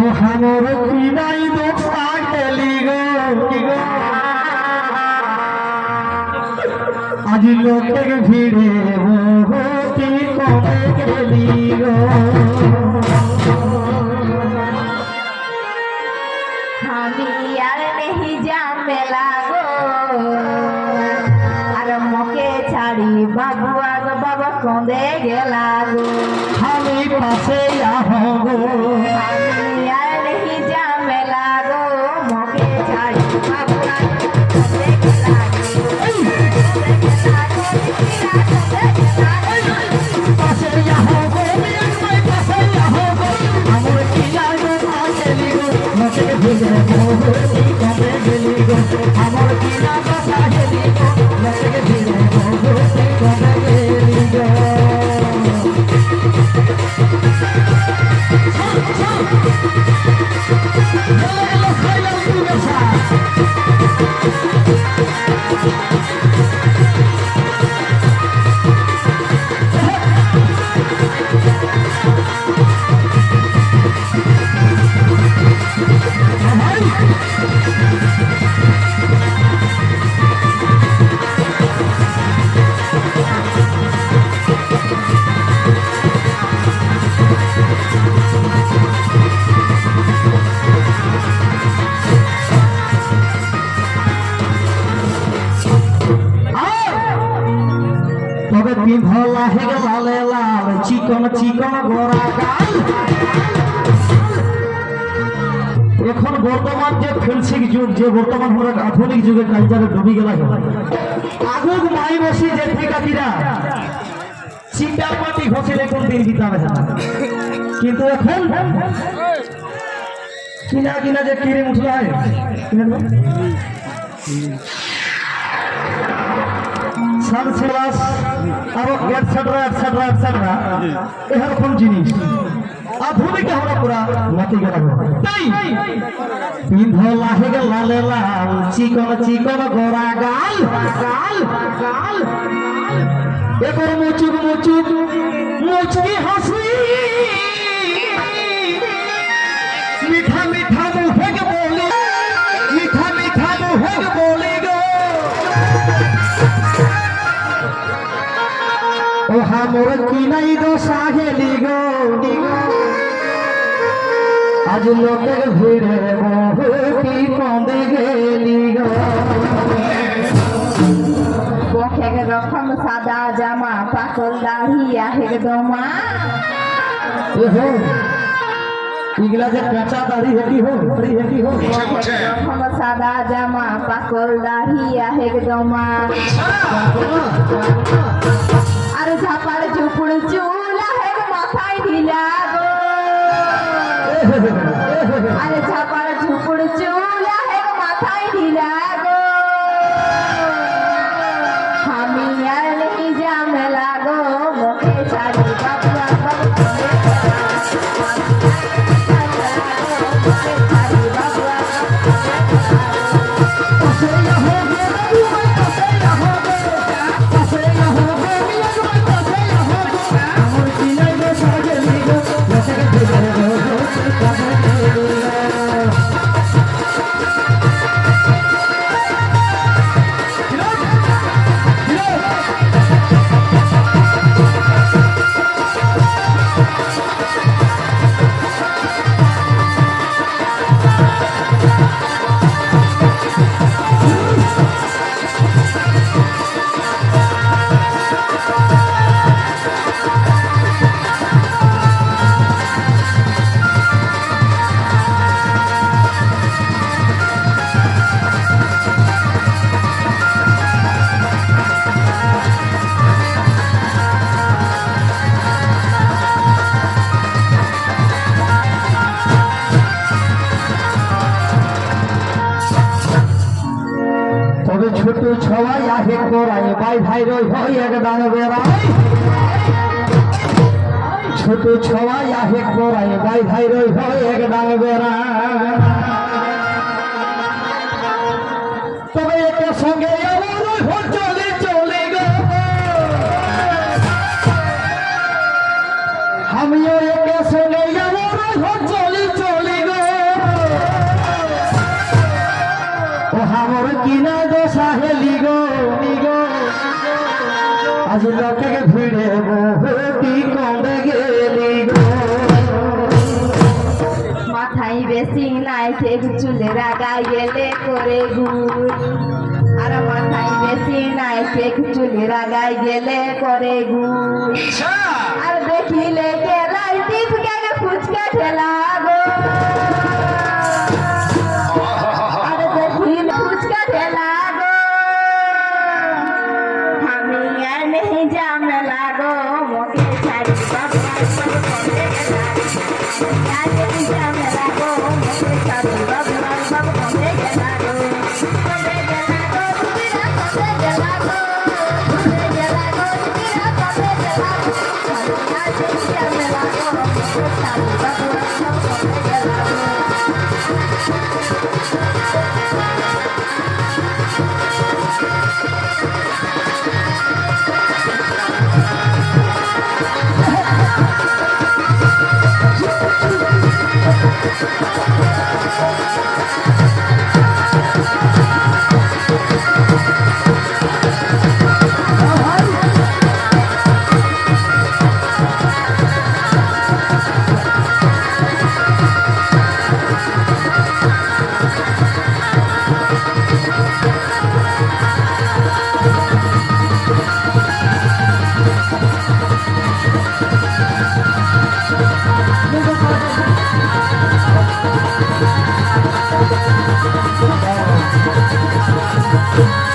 ও কিনাই দোষা গেলি গো আজ লোকের ভিড়ে বহুতি কমে গেলি গো। আমি আর নেহি জামেলা গো। আর মকে ছাড়ি বাবু আগ বাবা কন্দে গেলা গো। Thank you. তবে পিন্ধলা হে লালে লাল, চিকন চিকন গোরা গাল। এখন বর্তমান যে ফেন্সিং যুগ, যে বর্তমান আমরা আধুনিক যুগে কালচারে ডুবি গেলা আগুক মাই বসি যে ঠিকাতিরা চিন্তা মাটি ঘষিলে দিন না। কিন্তু এখন কিনা কিনা যে কিনে উঠলা হয় সানসেলাস আরও এটসেট্রা এটসেট্রা এটসেট্রা এহার কোন জিনিস? আধুনিক আমরা পুরা মাটি গেল তাই পিন্ধ লাহে গে লালে লাল, চিকন চিকন গোরা গাল গাল গাল। এবার মুচুক মুচুক মুচকি হাসি। মিঠা মিঠা মুহে গে বলি, মিঠা মিঠা মুহে গে বলি গো। ও হামর কিনাই দোষা গেলি গো। আজ লোকের ভিড়ে জামা পাকল দাড়ি এহো ইগলা যে কাঁচা দাড়ি হেটি হো দাড়ি হেটি হো। রকম সাদা জামা পাকল দাড়ি একদমা আর ঝাপার ঝুপুর চুল হেগ মাথায় ঢিলা গো। আরে ঝাপার ঝুপুর চুল মুখে ছাড়ি ছওয়াই আহে করাই ভাই ভাই, রই হয় এক দাঁড়ে বেড়াই। ছোট ছওয়াই আহে করাই ভাই ভাই, রই হয় এক দাঁড়ে বেড়াই। তবে একে সঙ্গে আমার চলে চলে গো। আমিও একে সঙ্গে চলি ভিড়ে কমে গেলি মাথায় বেশি নাই ঠিক চুলে রাগা গেলে করে গুড়। আর মাথায় বেশি নাই ঠিক চুলে রাগা গেলে করে গুড়। আর দেখিলে কে লাই টিপকে ফুচকা ঠেলা গো। আর দেখিলে ফুচকা ঠেলা গো। আমি আর নেই জামে 对。